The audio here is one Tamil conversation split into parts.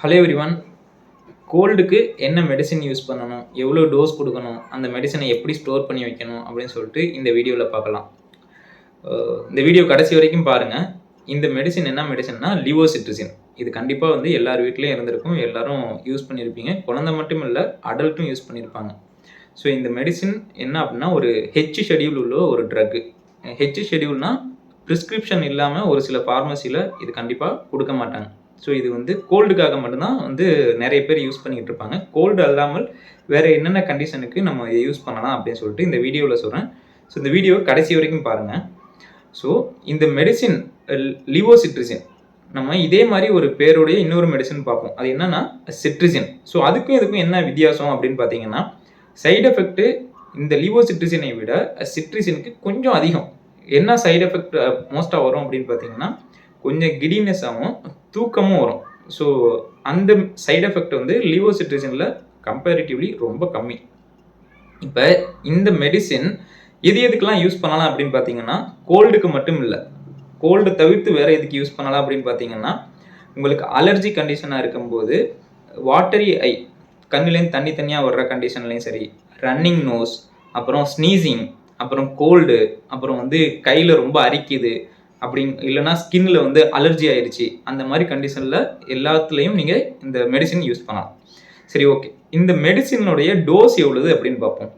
ஹலோ எவ்ரிவன் கோல்டுக்கு என்ன மெடிசின் யூஸ் பண்ணணும்? எவ்வளோ டோஸ் கொடுக்கணும்? அந்த மெடிசனை எப்படி ஸ்டோர் பண்ணி வைக்கணும்? அப்படின்னு சொல்லிட்டு இந்த வீடியோவில் பார்க்கலாம். இந்த வீடியோ கடைசி வரைக்கும் பாருங்கள் இந்த மெடிசின் என்ன மெடிசன்னா லிவோசிட்ரிசின் இது கண்டிப்பாக வந்து எல்லார் வீட்லேயும் இருந்திருக்கும். எல்லாரும் யூஸ் பண்ணியிருப்பீங்க குழந்தை மட்டும் இல்லை அடல்ட்டும் யூஸ் பண்ணியிருப்பாங்க ஸோ இந்த மெடிசின் என்ன அப்படின்னா ஒரு ஹெச் ஷெடியூல் உள்ள ஒரு ட்ரக்கு ஹெச் ஷெடியூல்னால் ப்ரிஸ்கிரிப்ஷன் இல்லாமல் ஒரு சில ஃபார்மசியில் இது கண்டிப்பாக கொடுக்க மாட்டாங்க. ஸோ இது வந்து கோல்டுக்காக மட்டும்தான் வந்து நிறைய பேர் யூஸ் பண்ணிக்கிட்டு இருப்பாங்க. கோல்டு அல்லாமல் வேறு என்னென்ன கண்டிஷனுக்கு நம்ம இதை யூஸ் பண்ணலாம் அப்படின்னு சொல்லிட்டு இந்த வீடியோவில் சொல்கிறேன் ஸோ இந்த வீடியோ கடைசி வரைக்கும் பாருங்கள் ஸோ இந்த மெடிசின் லிவோசிட்ரிசின் நம்ம இதே மாதிரி ஒரு பேருடைய இன்னொரு மெடிசன் பார்ப்போம். அது என்னன்னா சிட்ரிசின் ஸோ அதுக்கும் இதுக்கும் என்ன வித்தியாசம் அப்படின்னு பார்த்தீங்கன்னா சைடு எஃபெக்ட் இந்த லிவோசிட்ரிசினை விட சிட்ரிசினுக்கு கொஞ்சம் அதிகம். என்ன சைடு எஃபெக்ட் மோஸ்ட்டாக வரும் அப்படின்னு பார்த்தீங்கன்னா கொஞ்சம் கிடினஸ் ஆகும் தூக்கமும் வரும். ஸோ அந்த சைடு எஃபெக்ட் வந்து லிவோசிட்ரிசினில் கம்பேரிட்டிவ்லி ரொம்ப கம்மி. இப்போ இந்த மெடிசின் எது எதுக்கெல்லாம் யூஸ் பண்ணலாம் அப்படின்னு பார்த்தீங்கன்னா கோல்டுக்கு மட்டும் இல்லை. கோல்டு தவிர்த்து வேற எதுக்கு யூஸ் பண்ணலாம் அப்படின்னு பார்த்தீங்கன்னா உங்களுக்கு அலர்ஜி கண்டிஷனாக இருக்கும்போது வாட்டரி ஐ கண்ணுலேருந்து தண்ணி தனியாக வர்ற கண்டிஷன்லையும் சரி ரன்னிங் நோஸ் அப்புறம் ஸ்னீசிங் அப்புறம் கோல்டு அப்புறம் வந்து கையில் ரொம்ப அரிக்குது அப்படின்னு இல்லைன்னா ஸ்கின்ல வந்து அலர்ஜி ஆயிடுச்சு அந்த மாதிரி கண்டிஷனில் எல்லாத்துலேயும் நீங்கள் இந்த மெடிசின் யூஸ் பண்ணலாம். சரி ஓகே இந்த மெடிசினுடைய டோஸ் எவ்வளவு அப்படின்னு பார்ப்போம்.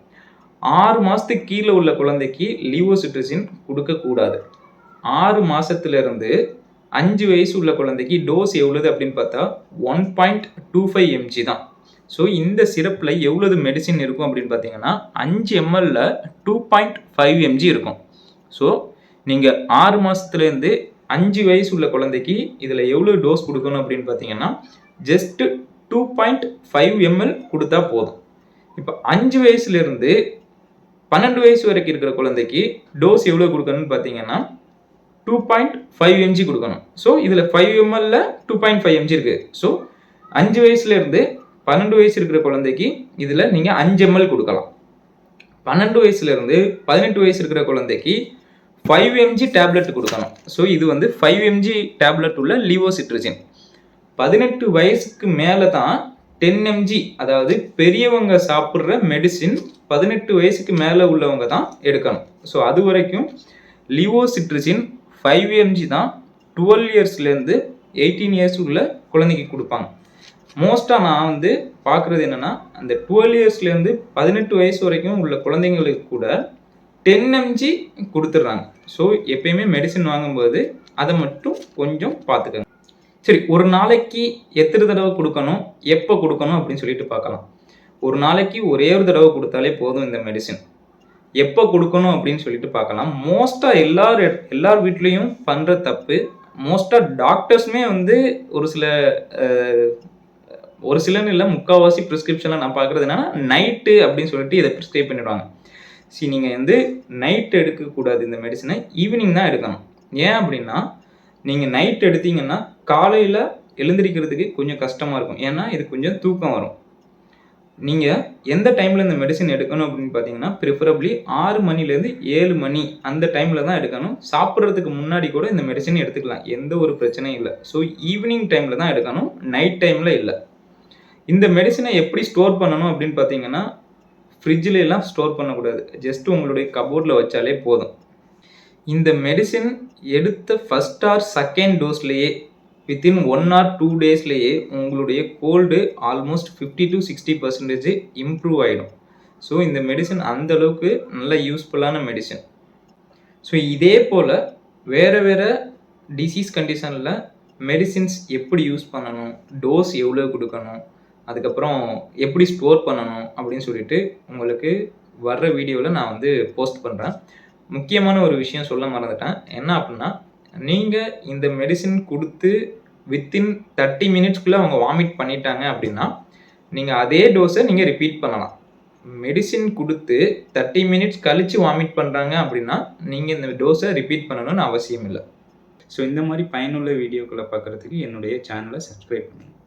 ஆறு மாதத்துக்கு கீழே உள்ள குழந்தைக்கு லிவோசிட்ரிசின் கொடுக்கக்கூடாது ஆறு மாசத்துல இருந்து அஞ்சு வயசு உள்ள குழந்தைக்கு டோஸ் எவ்வளவு அப்படின்னு பார்த்தா one point two five mg தான். ஸோ இந்த சிரப்பில் எவ்வளவு மெடிசின் இருக்கும் அப்படின்னு பார்த்தீங்கன்னா அஞ்சு எம்எல்ல டூ பாயிண்ட் ஃபைவ் எம்ஜி இருக்கும். ஸோ நீங்கள் ஆறு மாதத்துலேருந்து அஞ்சு வயசு உள்ள குழந்தைக்கு இதில் எவ்வளோ டோஸ் கொடுக்கணும் அப்படின்னு பார்த்தீங்கன்னா just two point five ml கொடுத்தா போதும். இப்போ அஞ்சு வயசுலேருந்து பன்னெண்டு வயசு வரைக்கும் இருக்கிற குழந்தைக்கு டோஸ் எவ்வளோ கொடுக்கணும்னு பார்த்தீங்கன்னா டூ பாயிண்ட் ஃபைவ் எம்ஜி கொடுக்கணும். ஸோ இதில் ஃபைவ் எம்எல்ல டூ பாயிண்ட் ஃபைவ் எம்ஜி இருக்குது ஸோ அஞ்சு வயசுலேருந்து பன்னெண்டு வயசு இருக்கிற குழந்தைக்கு இதில் நீங்கள் அஞ்சு எம்எல் கொடுக்கலாம். பன்னெண்டு வயசுலேருந்து பதினெட்டு வயசு இருக்கிற குழந்தைக்கு ஃபைவ் எம்ஜி டேப்லெட் கொடுக்கணும். ஸோ இது வந்து ஃபைவ் எம்ஜி டேப்லெட் உள்ள லிவோசிட்ரிஜின் பதினெட்டு வயசுக்கு மேலே தான் டென் எம்ஜி அதாவது பெரியவங்க சாப்பிட்ற மெடிசின் பதினெட்டு வயசுக்கு மேலே உள்ளவங்க தான் எடுக்கணும். ஸோ அது வரைக்கும் லிவோசிட்ரிஜின் ஃபைவ் எம்ஜி தான் டுவெல் இயர்ஸ்லேருந்து எயிட்டீன் இயர்ஸ் உள்ள குழந்தைக்கு கொடுப்பாங்க. மோஸ்ட்டாக நான் வந்து பார்க்குறது என்னென்னா அந்த டுவெல் இயர்ஸ்லேருந்து பதினெட்டு வயசு வரைக்கும் உள்ள குழந்தைங்களுக்கு கூட டென் எம்ஜி கொடுத்துட்றாங்க. ஸோ எப்பயுமே மெடிசின் வாங்கும்போது அதை மட்டும் கொஞ்சம் பார்த்துக்கங்க சரி ஒரு நாளைக்கு எத்தனை தடவை கொடுக்கணும்? எப்போ கொடுக்கணும் அப்படின்னு சொல்லிட்டு பார்க்கலாம். ஒரு நாளைக்கு ஒரே ஒரு தடவை கொடுத்தாலே போதும் இந்த மெடிசின் எப்போ கொடுக்கணும் அப்படின்னு சொல்லிட்டு பார்க்கலாம். மோஸ்ட்டாக எல்லார் எல்லார் வீட்லேயும் பண்ணுற தப்பு மோஸ்ட்டாக டாக்டர்ஸுமே வந்து ஒரு சில ஒரு சிலன்னு இல்லை முக்கால்வாசி ப்ரிஸ்கிரிப்ஷனில் நான் பார்க்குறது என்னன்னா நைட்டு அப்படின்னு சொல்லிட்டு இதை ப்ரிஸ்கிரைப் பண்ணிடுவாங்க. சரி நீங்கள் வந்து நைட் எடுக்கக்கூடாது இந்த மெடிசனை ஈவினிங் தான் எடுக்கணும். ஏன் அப்படின்னா நீங்கள் நைட் எடுத்தீங்கன்னா காலையில் எழுந்திரிக்கிறதுக்கு கொஞ்சம் கஷ்டமாக இருக்கும். ஏன்னா இது கொஞ்சம் தூக்கம் வரும். நீங்கள் எந்த டைமில் இந்த மெடிசன் எடுக்கணும் அப்படின்னு பார்த்தீங்கன்னா ப்ரிஃபரபிளி ஆறு மணிலேருந்து ஏழு மணி அந்த டைமில் தான் எடுக்கணும். சாப்பிட்றதுக்கு முன்னாடி கூட இந்த மெடிசன் எடுத்துக்கலாம். எந்த ஒரு பிரச்சனையும் இல்லை. ஸோ ஈவினிங் டைமில் தான் எடுக்கணும். நைட் டைமில் இல்லை. இந்த மெடிசனை எப்படி ஸ்டோர் பண்ணணும் அப்படின்னு பார்த்தீங்கன்னா ஃப்ரிட்ஜில் எல்லாம் ஸ்டோர் பண்ணக்கூடாது. ஜஸ்ட் உங்களுடைய கபோர்டில் வச்சாலே போதும். இந்த மெடிசின் எடுத்த ஃபஸ்ட் ஆர் செகண்ட் டோஸ்லேயே வித்தின் ஒன் ஆர் டூ டேஸ்லேயே உங்களுடைய cold almost fifty to sixty percentage improve ஆகிடும் ஸோ இந்த மெடிசன் அந்த அளவுக்கு நல்ல யூஸ்ஃபுல்லான மெடிசன் ஸோ இதே போல் வேறு வேறு டிசீஸ் கண்டிஷனில் மெடிசின்ஸ் எப்படி யூஸ் பண்ணணும்? டோஸ் எவ்வளோ கொடுக்கணும்? அதுக்கப்புறம் எப்படி ஸ்டோர் பண்ணணும் அப்படின்னு சொல்லிட்டு உங்களுக்கு வர்ற வீடியோவில் நான் வந்து போஸ்ட் பண்ணுறேன் முக்கியமான ஒரு விஷயம் சொல்ல மறந்துட்டேன். என்ன அப்படின்னா நீங்கள் இந்த மெடிசின் கொடுத்து வித்தின் தேர்ட்டி மினிட்ஸ்க்குள்ளே அவங்க வாமிட் பண்ணிட்டாங்க அப்படின்னா நீங்கள் அதே டோஸை நீங்கள் ரிப்பீட் பண்ணலாம். மெடிசின் கொடுத்து தேர்ட்டி மினிட்ஸ் கழித்து வாமிட் பண்ணுறாங்க அப்படின்னா நீங்கள் இந்த டோஸை ரிப்பீட் பண்ணணும்னு அவசியம் இல்லை. ஸோ இந்த மாதிரி பயனுள்ள வீடியோக்களை பார்க்குறதுக்கு என்னுடைய சேனலை சப்ஸ்கிரைப் பண்ணுங்கள்